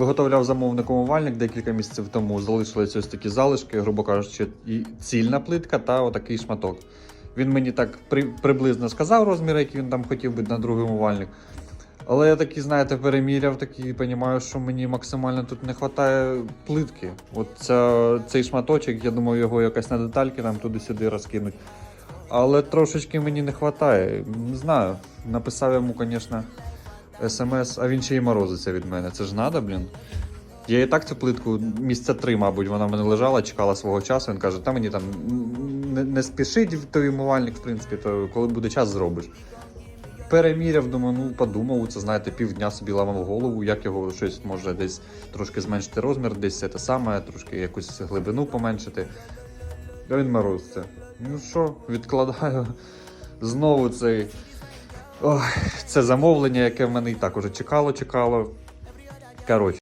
Виготовляв замовник умивальник декілька місяців тому. Залишилися ось такі залишки, грубо кажучи, і цільна плитка та отакий шматок. Він мені так при, приблизно сказав розмір, який він там хотів би на другий умивальник. Але я такий, знаєте, переміряв такий, розумію, що мені максимально тут не вистачає плитки. От ця, цей шматочок, я думаю, його якось на детальки там туди-сюди розкинуть. Але трошечки мені не вистачає. Не знаю. Написав йому, звісно, смс, а він ще й морозиться від мене. Це ж надо, блін. Я і так цю плитку місяця три, мабуть, вона в мене лежала, чекала свого часу. Він каже, та мені там не, не спішить в той умивальник, в принципі, то коли буде час, зробиш. Переміряв, думаю, ну подумав, це знаєте, півдня собі ламав голову, як його щось може десь трошки зменшити розмір, десь це те саме, трошки якусь глибину поменшити. А він морозиться. Ну що, відкладаю знову цей. Ой, це замовлення, яке в мене і так уже чекало, чекало. Коротше.